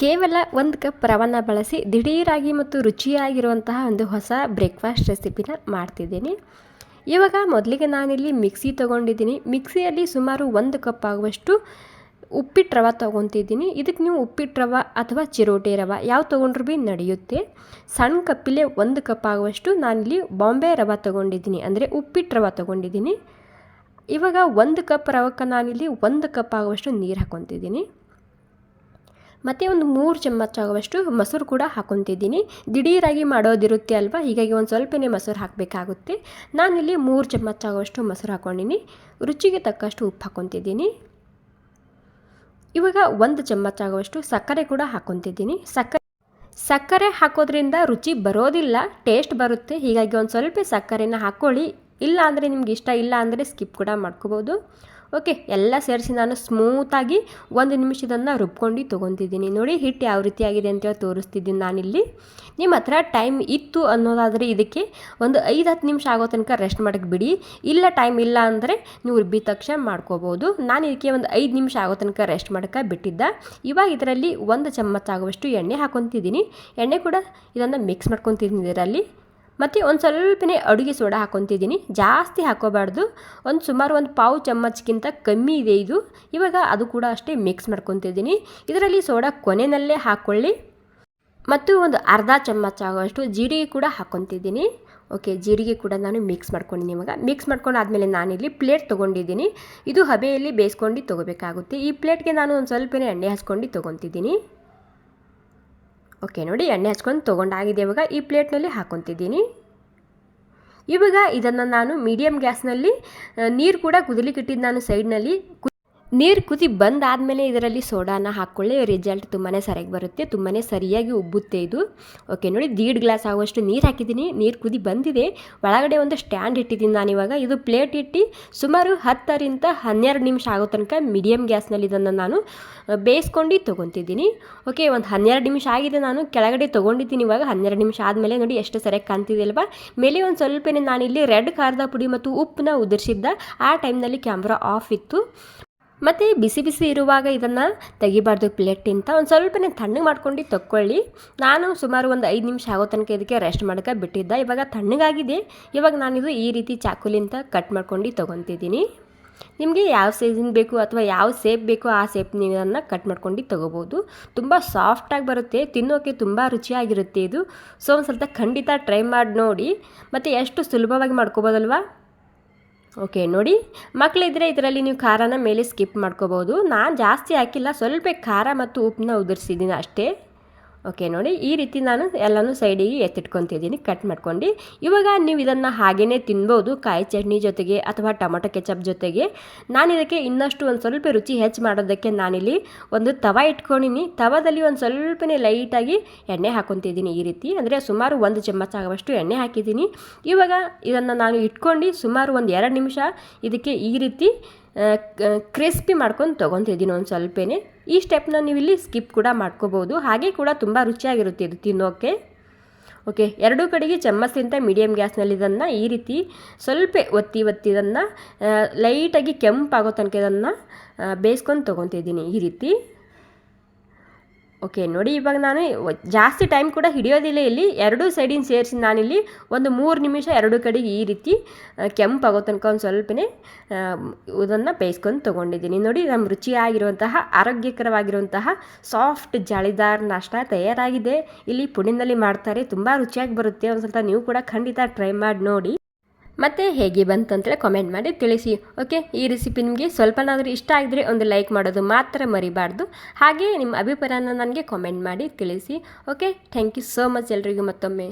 ಕೇವಲ ಒಂದು ಕಪ್ ರವನ್ನ ಬಳಸಿ ದಿಢೀರಾಗಿ ಮತ್ತು ರುಚಿಯಾಗಿರುವಂತಹ ಒಂದು ಹೊಸ ಬ್ರೇಕ್ಫಾಸ್ಟ್ ರೆಸಿಪಿನ ಮಾಡ್ತಿದ್ದೀನಿ. ಇವಾಗ ಮೊದಲಿಗೆ ನಾನಿಲ್ಲಿ ಮಿಕ್ಸಿ ತೊಗೊಂಡಿದ್ದೀನಿ. ಮಿಕ್ಸಿಯಲ್ಲಿ ಸುಮಾರು ಒಂದು ಕಪ್ ಆಗುವಷ್ಟು ಉಪ್ಪಿಟ್ಟು ರವೆ ತೊಗೊತಿದ್ದೀನಿ. ಇದಕ್ಕೆ ನೀವು ಉಪ್ಪಿಟ್ಟು ರವೆ ಅಥವಾ ಚಿರೋಟಿ ರವೆ ಯಾವ ತೊಗೊಂಡ್ರು ಭೀ ನಡೆಯುತ್ತೆ. ಸಣ್ಣ ಕಪ್ಪಿಲೆ ಒಂದು ಕಪ್ ಆಗುವಷ್ಟು ನಾನಿಲ್ಲಿ ಬಾಂಬೆ ರವೆ ತೊಗೊಂಡಿದ್ದೀನಿ. ಅಂದರೆ ಉಪ್ಪಿಟ್ಟು ರವೆ ತೊಗೊಂಡಿದ್ದೀನಿ. ಇವಾಗ ಒಂದು ಕಪ್ ರವಕ್ಕೆ ನಾನಿಲ್ಲಿ ಒಂದು ಕಪ್ ಆಗುವಷ್ಟು ನೀರು ಹಾಕೊತಿದ್ದೀನಿ. ಮತ್ತು ಒಂದು ಮೂರು ಚಮಚ ಆಗುವಷ್ಟು ಮೊಸರು ಕೂಡ ಹಾಕೊತಿದ್ದೀನಿ. ದಿಢೀರಾಗಿ ಮಾಡೋದಿರುತ್ತೆ ಅಲ್ವಾ? ಹೀಗಾಗಿ ಒಂದು ಸ್ವಲ್ಪನೇ ಮೊಸರು ಹಾಕಬೇಕಾಗುತ್ತೆ. ನಾನಿಲ್ಲಿ ಮೂರು ಚಮಚ ಆಗುವಷ್ಟು ಮೊಸರು ಹಾಕ್ಕೊಂಡಿನಿ ರುಚಿಗೆ ತಕ್ಕಷ್ಟು ಉಪ್ಪು ಹಾಕ್ಕೊತಿದ್ದೀನಿ ಇವಾಗ ಒಂದು ಚಮಚ ಆಗುವಷ್ಟು ಸಕ್ಕರೆ ಕೂಡ ಹಾಕ್ಕೊತಿದ್ದೀನಿ ಸಕ್ಕರೆ ಸಕ್ಕರೆ ಹಾಕೋದ್ರಿಂದ ರುಚಿ ಬರೋದಿಲ್ಲ, ಟೇಸ್ಟ್ ಬರುತ್ತೆ. ಹೀಗಾಗಿ ಒಂದು ಸ್ವಲ್ಪ ಸಕ್ಕರೆನ ಹಾಕ್ಕೊಳ್ಳಿ ಇಲ್ಲ ಅಂದರೆ ನಿಮ್ಗೆ ಇಷ್ಟ ಇಲ್ಲ ಅಂದರೆ ಸ್ಕಿಪ್ ಕೂಡ ಮಾಡ್ಕೋಬೋದು. ಓಕೆ, ಎಲ್ಲ ಸೇರಿಸಿ ನಾನು ಸ್ಮೂತಾಗಿ ಒಂದು ನಿಮಿಷದನ್ನು ರುಬ್ಕೊಂಡು ತೊಗೊತಿದ್ದೀನಿ. ನೋಡಿ, ಹಿಟ್ಟು ಯಾವ ರೀತಿ ಆಗಿದೆ ಅಂತೇಳಿ ತೋರಿಸ್ತಿದ್ದೀನಿ ನಾನಿಲ್ಲಿ. ನಿಮ್ಮ ಹತ್ರ ಟೈಮ್ ಇತ್ತು ಅನ್ನೋದಾದರೆ ಇದಕ್ಕೆ ಒಂದು ಐದು, ಹತ್ತು ನಿಮಿಷ ಆಗೋ ತನಕ ರೆಸ್ಟ್ ಮಾಡೋಕ್ಕೆ ಬಿಡಿ. ಇಲ್ಲ ಟೈಮ್ ಇಲ್ಲ ಅಂದರೆ ನೀವು ರುಬ್ಬಿದ ತಕ್ಷಣ ಮಾಡ್ಕೋಬೋದು. ನಾನು ಇದಕ್ಕೆ ಒಂದು ಐದು ನಿಮಿಷ ಆಗೋ ತನಕ ರೆಸ್ಟ್ ಮಾಡೋಕ್ಕೆ ಬಿಟ್ಟಿದ್ದ. ಇವಾಗ ಇದರಲ್ಲಿ ಒಂದು ಚಮಚ ಆಗುವಷ್ಟು ಎಣ್ಣೆ ಹಾಕೊತಿದ್ದೀನಿ. ಎಣ್ಣೆ ಕೂಡ ಇದನ್ನು ಮಿಕ್ಸ್ ಮಾಡ್ಕೊತಿದ್ದೀನಿ ಇದರಲ್ಲಿ. ಮತ್ತು ಒಂದು ಸ್ವಲ್ಪನೇ ಅಡುಗೆ ಸೋಡಾ ಹಾಕೊತಿದ್ದೀನಿ. ಜಾಸ್ತಿ ಹಾಕೋಬಾರ್ದು. ಒಂದು ಸುಮಾರು ಒಂದು ಪಾವು ಚಮ್ಮಚ್ಗಿಂತ ಕಮ್ಮಿ ಇದೆ ಇದು. ಇವಾಗ ಅದು ಕೂಡ ಅಷ್ಟೇ ಮಿಕ್ಸ್ ಮಾಡ್ಕೊತಿದ್ದೀನಿ. ಇದರಲ್ಲಿ ಸೋಡಾ ಕೊನೆಯಲ್ಲೇ ಹಾಕ್ಕೊಳ್ಳಿ ಮತ್ತು ಒಂದು ಅರ್ಧ ಚಮಚ ಆಗುವಷ್ಟು ಜೀರಿಗೆ ಕೂಡ ಹಾಕ್ಕೊತಿದ್ದೀನಿ ಓಕೆ ಜೀರಿಗೆ ಕೂಡ ನಾನು ಮಿಕ್ಸ್ ಮಾಡ್ಕೊಂಡಿನಿ ಇವಾಗ. ಮಿಕ್ಸ್ ಮಾಡ್ಕೊಂಡು ಆದಮೇಲೆ ನಾನಿಲ್ಲಿ ಪ್ಲೇಟ್ ತೊಗೊಂಡಿದ್ದೀನಿ. ಇದು ಹಬೆಯಲ್ಲಿ ಬೇಯಿಸ್ಕೊಂಡು ತೊಗೋಬೇಕಾಗುತ್ತೆ. ಈ ಪ್ಲೇಟ್ಗೆ ನಾನು ಒಂದು ಸ್ವಲ್ಪನೇ ಎಣ್ಣೆ ಹಚ್ಕೊಂಡು ತೊಗೊತಿದ್ದೀನಿ. ಓಕೆ, ನೋಡಿ ಎಣ್ಣೆ ಹಚ್ಕೊಂಡು ತೊಗೊಂಡಾಗಿದೆ ಇವಾಗ. ಈ ಪ್ಲೇಟ್ನಲ್ಲಿ ಹಾಕೊತಿದ್ದೀನಿ. ಇವಾಗ ಇದನ್ನು ನಾನು ಮೀಡಿಯಮ್ ಗ್ಯಾಸ್ನಲ್ಲಿ ನೀರು ಕೂಡ ಕುದಲಿಕ್ಕಿಟ್ಟಿದ್ದು ನಾನು ಸೈಡ್ನಲ್ಲಿ. ನೀರು ಕುದಿ ಬಂದಾದಮೇಲೆ ಇದರಲ್ಲಿ ಸೋಡಾನ ಹಾಕ್ಕೊಳ್ಳಿ ರಿಸಲ್ಟ್ ತುಂಬಾ ಸರಿಯಾಗಿ ಬರುತ್ತೆ ತುಂಬಾ ಸರಿಯಾಗಿ ಉಬ್ಬುತ್ತೆ ಇದು. ಓಕೆ ನೋಡಿ, ದೀಡ್ ಗ್ಲಾಸ್ ಆಗುವಷ್ಟು ನೀರು ಹಾಕಿದ್ದೀನಿ. ನೀರು ಕುದಿ ಬಂದಿದೆ. ಒಳಗಡೆ ಒಂದು ಸ್ಟ್ಯಾಂಡ್ ಇಟ್ಟಿದ್ದೀನಿ ನಾನು ಇವಾಗ. ಇದು ಪ್ಲೇಟ್ ಇಟ್ಟು ಸುಮಾರು ಹತ್ತರಿಂದ ಹನ್ನೆರಡು ನಿಮಿಷ ಆಗೋ ತನಕ ಮೀಡಿಯಮ್ ಗ್ಯಾಸ್ನಲ್ಲಿ ಇದನ್ನು ನಾನು ಬೇಯಿಸ್ಕೊಂಡು ತೊಗೊತಿದ್ದೀನಿ. ಓಕೆ ಒಂದು ಹನ್ನೆರಡು ನಿಮಿಷ ಆಗಿದೆ ನಾನು. ಕೆಳಗಡೆ ತೊಗೊಂಡಿದ್ದೀನಿ ಇವಾಗ. ಹನ್ನೆರಡು ನಿಮಿಷ ಆದಮೇಲೆ ನೋಡಿ ಎಷ್ಟು ಸರಿಯಾಗಿ ಕಾಣ್ತಿದೆ ಮೇಲೆ ಒಂದು ಸ್ವಲ್ಪನೇ ನಾನಿಲ್ಲಿ ರೆಡ್ ಖಾರದ ಪುಡಿ ಮತ್ತು ಉಪ್ಪನ್ನ ಉದುರಿಸಿದ್ದ. ಆ ಟೈಮ್ನಲ್ಲಿ ಕ್ಯಾಮ್ರಾ ಆಫ್ ಇತ್ತು. ಮತ್ತು ಬಿಸಿ ಬಿಸಿ ಇರುವಾಗ ಇದನ್ನು ತೆಗಿಬಾರ್ದು ಪ್ಲೇಟಿಂತ ಒಂದು ಸ್ವಲ್ಪನೇ ತಣ್ಣಗೆ ಮಾಡ್ಕೊಂಡು ತಕ್ಕೊಳ್ಳಿ. ನಾನು ಸುಮಾರು ಒಂದು ಐದು ನಿಮಿಷ ಆಗೋ ತನಕ ಇದಕ್ಕೆ ರೆಸ್ಟ್ ಮಾಡೋಕೆ ಬಿಟ್ಟಿದ್ದೆ. ಇವಾಗ ತಣ್ಣಗಾಗಿದೆ. ಇವಾಗ ನಾನಿದು ಈ ರೀತಿ ಚಾಕುಲಿಂತ ಕಟ್ ಮಾಡ್ಕೊಂಡು ತೊಗೊತಿದ್ದೀನಿ. ನಿಮಗೆ ಯಾವ ಸೈಜಿನ ಬೇಕು ಅಥವಾ ಯಾವ ಸೇಪ್ ಬೇಕು ಆ ಸೇಪ್ ನೀವು ಇದನ್ನು ಕಟ್ ಮಾಡ್ಕೊಂಡು ತೊಗೋಬೋದು. ತುಂಬ ಸಾಫ್ಟಾಗಿ ಬರುತ್ತೆ. ತಿನ್ನೋಕ್ಕೆ ತುಂಬ ರುಚಿಯಾಗಿರುತ್ತೆ ಇದು. ಸೊ ಒಂದು ಸ್ವಲ್ಪ ಖಂಡಿತ ಟ್ರೈ ಮಾಡಿ ನೋಡಿ. ಮತ್ತು ಎಷ್ಟು ಸುಲಭವಾಗಿ ಮಾಡ್ಕೋಬೋದಲ್ವಾ? ಓಕೆ ನೋಡಿ. ಮಕ್ಕಳಿದ್ರೆ ಇದರಲ್ಲಿ ನೀವು ಖಾರನ ಮೇಲೆ ಸ್ಕಿಪ್ ಮಾಡ್ಕೋಬೋದು ನಾನು ಜಾಸ್ತಿ ಹಾಕಿಲ್ಲ. ಸ್ವಲ್ಪ ಖಾರ ಮತ್ತು ಉಪ್ಪನ್ನ ಉದುರಿಸಿದ್ದೀನಿ ಅಷ್ಟೇ. ಓಕೆ ನೋಡಿ, ಈ ರೀತಿ ನಾನು ಎಲ್ಲನೂ ಸೈಡಿಗೆ ಎತ್ತಿಟ್ಕೊತಿದ್ದೀನಿ ಕಟ್ ಮಾಡ್ಕೊಂಡು. ಇವಾಗ ನೀವು ಇದನ್ನು ಹಾಗೇ ತಿನ್ಬೋದು, ಕಾಯಿ ಚಟ್ನಿ ಜೊತೆಗೆ ಅಥವಾ ಟೊಮೊಟೊ ಕೆಚಪ್ ಜೊತೆಗೆ. ನಾನು ಇದಕ್ಕೆ ಇನ್ನಷ್ಟು ಒಂದು ಸ್ವಲ್ಪ ರುಚಿ ಹೆಚ್ಚು ಮಾಡೋದಕ್ಕೆ ನಾನಿಲ್ಲಿ ಒಂದು ತವ ಇಟ್ಕೊಂಡಿನಿ. ತವದಲ್ಲಿ ಒಂದು ಸ್ವಲ್ಪನೇ ಲೈಟಾಗಿ ಎಣ್ಣೆ ಹಾಕೊತಿದ್ದೀನಿ ಈ ರೀತಿ. ಅಂದರೆ ಸುಮಾರು ಒಂದು ಚಮಚ ಆಗುವಷ್ಟು ಎಣ್ಣೆ ಹಾಕಿದ್ದೀನಿ. ಇವಾಗ ಇದನ್ನು ನಾನು ಇಟ್ಕೊಂಡು ಸುಮಾರು ಒಂದು ಎರಡು ನಿಮಿಷ ಇದಕ್ಕೆ ಈ ರೀತಿ ಕ್ರಿಸ್ಪಿ ಮಾಡ್ಕೊಂಡು ತೊಗೊತಿದ್ದೀನಿ ಒಂದು ಸ್ವಲ್ಪನೇ. ಈ ಸ್ಟೆಪ್ನ ನೀವು ಇಲ್ಲಿ ಸ್ಕಿಪ್ ಕೂಡ ಮಾಡ್ಕೋಬೋದು ಹಾಗೆ ಕೂಡ ತುಂಬ ರುಚಿಯಾಗಿರುತ್ತೆ ಇದು ತಿನ್ನೋಕ್ಕೆ ಓಕೆ, ಎರಡೂ ಕಡೆಗೆ ಚಮ್ಮಚ್ಲಿಂತ ಮೀಡಿಯಮ್ ಗ್ಯಾಸ್ನಲ್ಲಿ ಇದನ್ನು ಈ ರೀತಿ ಸ್ವಲ್ಪ ಒತ್ತಿ ಒತ್ತಿ ಇದನ್ನು ಲೈಟಾಗಿ ಕೆಂಪಾಗೋ ತನಕ ಇದನ್ನು ಬೇಯಿಸ್ಕೊಂಡು ತೊಗೊತಿದ್ದೀನಿ ಈ ರೀತಿ. ಓಕೆ ನೋಡಿ ಇವಾಗ ನಾನು ಜಾಸ್ತಿ ಟೈಮ್ ಕೂಡ ಹಿಡಿಯೋದಿಲ್ಲ ಇಲ್ಲಿ. ಎರಡೂ ಸೈಡಿನ ಸೇರಿಸಿ ನಾನಿಲ್ಲಿ ಒಂದು ಮೂರು ನಿಮಿಷ ಎರಡು ಕಡೆಗೆ ಈ ರೀತಿ ಕೆಂಪಾಗೋ ತನಕ ಒಂದು ಸ್ವಲ್ಪನೇ ಇದನ್ನು ಬೇಯಿಸ್ಕೊಂಡು ತೊಗೊಂಡಿದ್ದೀನಿ. ನೋಡಿ ನಮ್ಮ ರುಚಿಯಾಗಿರುವಂತಹ, ಆರೋಗ್ಯಕರವಾಗಿರುವಂತಹ ಸಾಫ್ಟ್ ಜಾಳಿದಾರ್ ನಾಷ್ಟ ತಯಾರಾಗಿದೆ. ಇಲ್ಲಿ ಪುಡಿನಲ್ಲಿ ಮಾಡ್ತಾರೆ. ತುಂಬ ರುಚಿಯಾಗಿ ಬರುತ್ತೆ. ಒಂದು ಸ್ವಲ್ಪ ನೀವು ಕೂಡ ಖಂಡಿತ ಟ್ರೈ ಮಾಡಿ ನೋಡಿ. ಮತ್ತು ಹೇಗೆ ಬಂತು ಅಂತೇಳಿ ಕಾಮೆಂಟ್ ಮಾಡಿ ತಿಳಿಸಿ ಓಕೆ ಈ ರೆಸಿಪಿ ನಿಮಗೆ ಸ್ವಲ್ಪನಾದರೂ ಇಷ್ಟ ಆಗಿದ್ರೆ ಒಂದು ಲೈಕ್ ಮಾಡೋದು ಮಾತ್ರ ಮರಿಬಾರ್ದು. ಹಾಗೆ ನಿಮ್ಮ ಅಭಿಪ್ರಾಯನ ನನಗೆ ಕಾಮೆಂಟ್ ಮಾಡಿ ತಿಳಿಸಿ okay thank you so much ಎಲ್ರಿಗೂ ಮತ್ತೊಮ್ಮೆ.